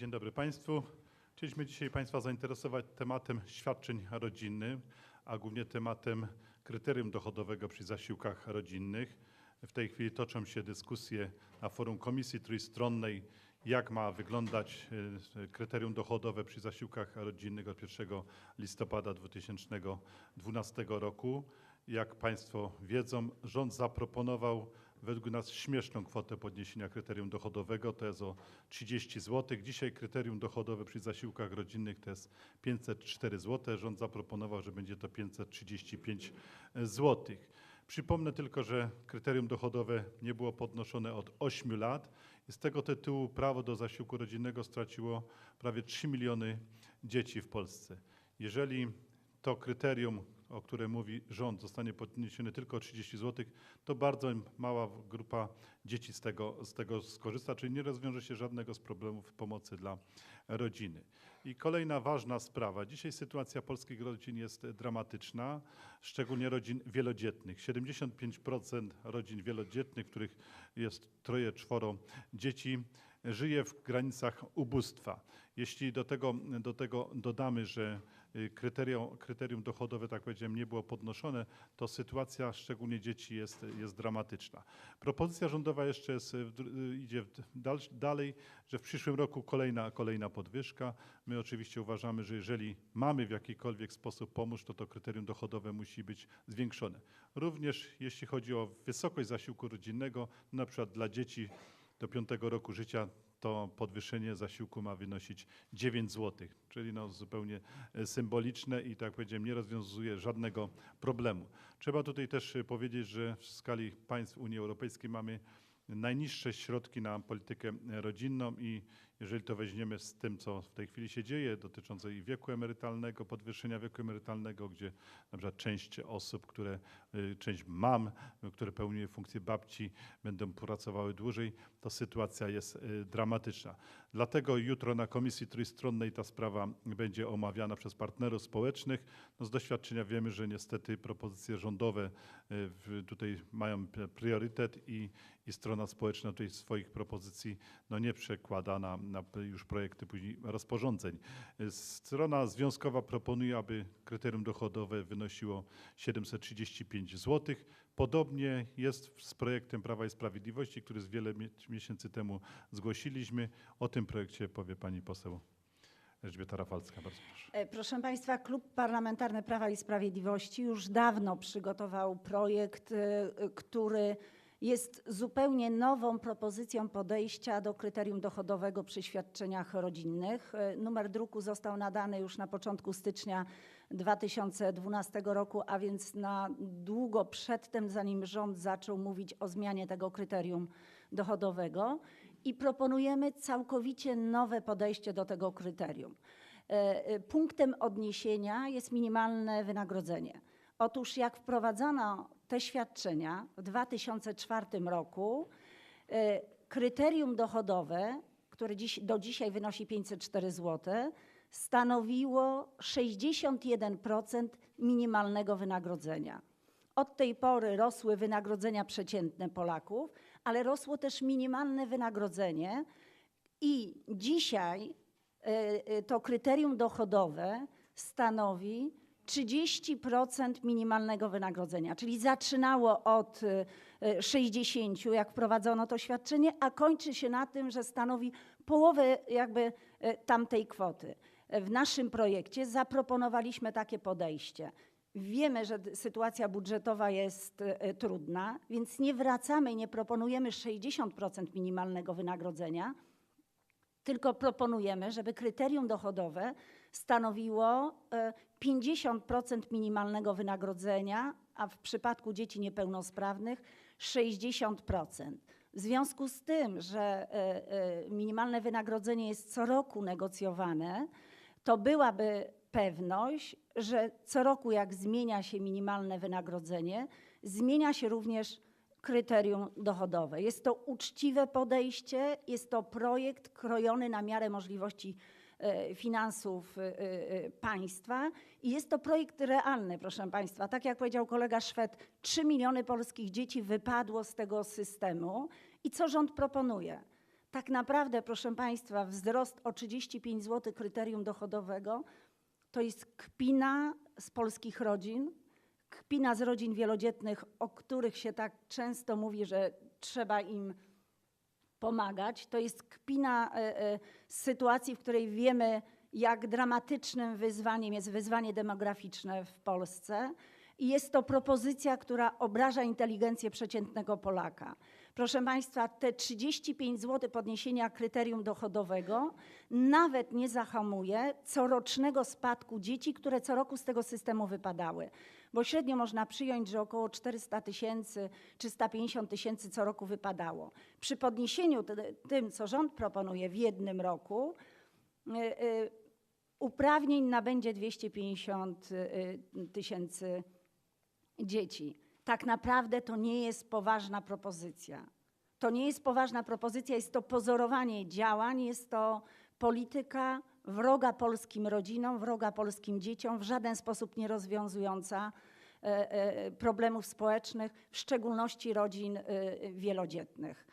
Dzień dobry Państwu. Chcieliśmy dzisiaj Państwa zainteresować tematem świadczeń rodzinnych, a głównie tematem kryterium dochodowego przy zasiłkach rodzinnych. W tej chwili toczą się dyskusje na forum Komisji Trójstronnej, jak ma wyglądać e, kryterium dochodowe przy zasiłkach rodzinnych od 1 listopada 2012 roku. Jak Państwo wiedzą, rząd zaproponował według nas śmieszną kwotę podniesienia kryterium dochodowego, to jest o 30 zł. Dzisiaj kryterium dochodowe przy zasiłkach rodzinnych to jest 504 zł. Rząd zaproponował, że będzie to 535 zł. Przypomnę tylko, że kryterium dochodowe nie było podnoszone od 8 lat i z tego tytułu prawo do zasiłku rodzinnego straciło prawie 3 miliony dzieci w Polsce. Jeżeli to kryterium, o którym mówi rząd, zostanie podniesione tylko o 30 zł, to bardzo mała grupa dzieci z tego, z tego skorzysta, czyli nie rozwiąże się żadnego z problemów pomocy dla rodziny. I kolejna ważna sprawa. Dzisiaj sytuacja polskich rodzin jest dramatyczna, szczególnie rodzin wielodzietnych. 75% rodzin wielodzietnych, w których jest troje, czworo dzieci, żyje w granicach ubóstwa. Jeśli do tego, do tego dodamy, że y, kryterium, kryterium dochodowe, tak powiedziałem, nie było podnoszone, to sytuacja szczególnie dzieci jest, jest dramatyczna. Propozycja rządowa jeszcze jest, dr- y, idzie dal, dalej, że w przyszłym roku kolejna, kolejna podwyżka. My oczywiście uważamy, że jeżeli mamy w jakikolwiek sposób pomóc, to to kryterium dochodowe musi być zwiększone. Również jeśli chodzi o wysokość zasiłku rodzinnego, na przykład dla dzieci do piątego roku życia to podwyższenie zasiłku ma wynosić 9 zł, czyli no zupełnie e, symboliczne i tak powiedziałem, nie rozwiązuje żadnego problemu. Trzeba tutaj też e, powiedzieć, że w skali państw Unii Europejskiej mamy najniższe środki na politykę rodzinną i jeżeli to weźmiemy z tym, co w tej chwili się dzieje, dotyczące i wieku emerytalnego, podwyższenia wieku emerytalnego, gdzie na przykład część osób, które, y, część mam, które pełniły funkcję babci, będą pracowały dłużej, to sytuacja jest y, dramatyczna. Dlatego jutro na Komisji Trójstronnej ta sprawa będzie omawiana przez partnerów społecznych. No z doświadczenia wiemy, że niestety propozycje rządowe y, tutaj mają priorytet i, i strona społeczna tutaj swoich propozycji no nie przekłada na, na już projekty później rozporządzeń. Strona związkowa proponuje, aby kryterium dochodowe wynosiło 735 zł. Podobnie jest z projektem Prawa i Sprawiedliwości, który z wiele mie- miesięcy temu zgłosiliśmy. O tym projekcie powie pani poseł Elżbieta Rafalska. Bardzo proszę. E, Proszę Państwa, Klub Parlamentarny Prawa i Sprawiedliwości już dawno przygotował projekt, e, który jest zupełnie nową propozycją podejścia do kryterium dochodowego przy świadczeniach rodzinnych. E, Numer druku został nadany już na początku stycznia 2012 roku, a więc na długo przedtem, zanim rząd zaczął mówić o zmianie tego kryterium dochodowego i proponujemy całkowicie nowe podejście do tego kryterium. E, e, Punktem odniesienia jest minimalne wynagrodzenie. Otóż jak wprowadzono te świadczenia w 2004 roku, e, kryterium dochodowe, które dziś, do dzisiaj wynosi 504 zł, stanowiło 61% minimalnego wynagrodzenia. Od tej pory rosły wynagrodzenia przeciętne Polaków, ale rosło też minimalne wynagrodzenie i dzisiaj e, e, to kryterium dochodowe stanowi 30% minimalnego wynagrodzenia, czyli zaczynało od e, e, 60, jak wprowadzono to świadczenie, a kończy się na tym, że stanowi połowę jakby e, tamtej kwoty. W naszym projekcie zaproponowaliśmy takie podejście. Wiemy, że sytuacja budżetowa jest trudna, więc nie wracamy nie proponujemy 60% minimalnego wynagrodzenia, tylko proponujemy, żeby kryterium dochodowe stanowiło e, 50% minimalnego wynagrodzenia, a w przypadku dzieci niepełnosprawnych 60%. W związku z tym, że e, e, minimalne wynagrodzenie jest co roku negocjowane, to byłaby pewność, że co roku jak zmienia się minimalne wynagrodzenie, zmienia się również kryterium dochodowe. Jest to uczciwe podejście, jest to projekt krojony na miarę możliwości e, finansów e, e, państwa i jest to projekt realny, proszę Państwa. Tak jak powiedział kolega Szwed, 3 miliony polskich dzieci wypadło z tego systemu i co rząd proponuje? Tak naprawdę, proszę Państwa, wzrost o 35 zł kryterium dochodowego to jest kpina z polskich rodzin, kpina z rodzin wielodzietnych, o których się tak często mówi, że trzeba im pomagać. To jest kpina e, e, z sytuacji, w której wiemy, jak dramatycznym wyzwaniem jest wyzwanie demograficzne w Polsce. I jest to propozycja, która obraża inteligencję przeciętnego Polaka. Proszę Państwa, te 35 zł podniesienia kryterium dochodowego nawet nie zahamuje corocznego spadku dzieci, które co roku z tego systemu wypadały. Bo średnio można przyjąć, że około 400 tysięcy, 350 tysięcy co roku wypadało. Przy podniesieniu ty- tym, co rząd proponuje w jednym roku, y, y, uprawnień nabędzie 250 y, tysięcy dzieci. Tak naprawdę to nie jest poważna propozycja. To nie jest poważna propozycja, jest to pozorowanie działań, jest to polityka wroga polskim rodzinom, wroga polskim dzieciom, w żaden sposób nie rozwiązująca e, e, problemów społecznych, w szczególności rodzin e, wielodzietnych.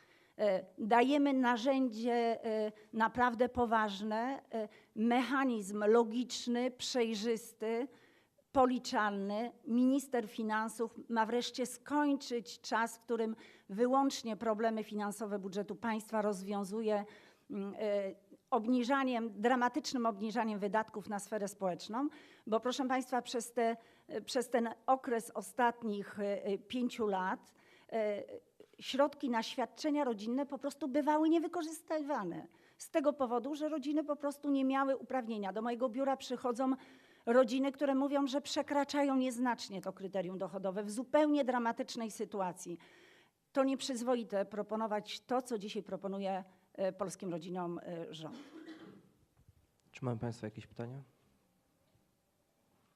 Dajemy narzędzie naprawdę poważne, mechanizm logiczny, przejrzysty, policzalny. Minister finansów ma wreszcie skończyć czas, w którym wyłącznie problemy finansowe budżetu państwa rozwiązuje mm, obniżaniem, dramatycznym obniżaniem wydatków na sferę społeczną, bo proszę Państwa, przez, te, przez ten okres ostatnich e, e, pięciu lat e, środki na świadczenia rodzinne po prostu bywały niewykorzystywane. Z tego powodu, że rodziny po prostu nie miały uprawnienia. Do mojego biura przychodzą rodziny, które mówią, że przekraczają nieznacznie to kryterium dochodowe w zupełnie dramatycznej sytuacji. To nieprzyzwoite proponować to, co dzisiaj proponuje polskim rodzinom e, rząd. Czy mają Państwo jakieś pytania?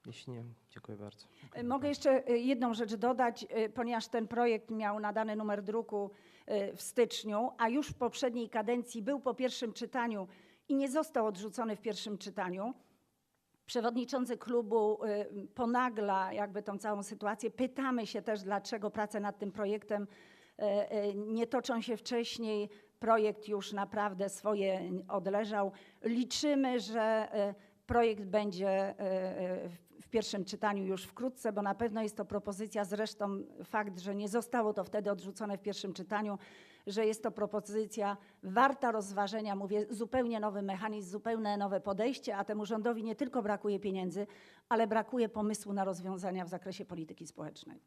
Jeśli nie, dziękuję bardzo. E, Mogę jeszcze e, jedną rzecz dodać, e, ponieważ ten projekt miał nadany numer druku e, w styczniu, a już w poprzedniej kadencji był po pierwszym czytaniu i nie został odrzucony w pierwszym czytaniu. Przewodniczący klubu e, ponagla jakby tą całą sytuację. Pytamy się też, dlaczego prace nad tym projektem e, e, nie toczą się wcześniej. Projekt już naprawdę swoje odleżał. Liczymy, że e, projekt będzie e, e, w- w pierwszym czytaniu już wkrótce, bo na pewno jest to propozycja, zresztą fakt, że nie zostało to wtedy odrzucone w pierwszym czytaniu, że jest to propozycja warta rozważenia, mówię, zupełnie nowy mechanizm, zupełnie nowe podejście, a temu rządowi nie tylko brakuje pieniędzy, ale brakuje pomysłu na rozwiązania w zakresie polityki społecznej.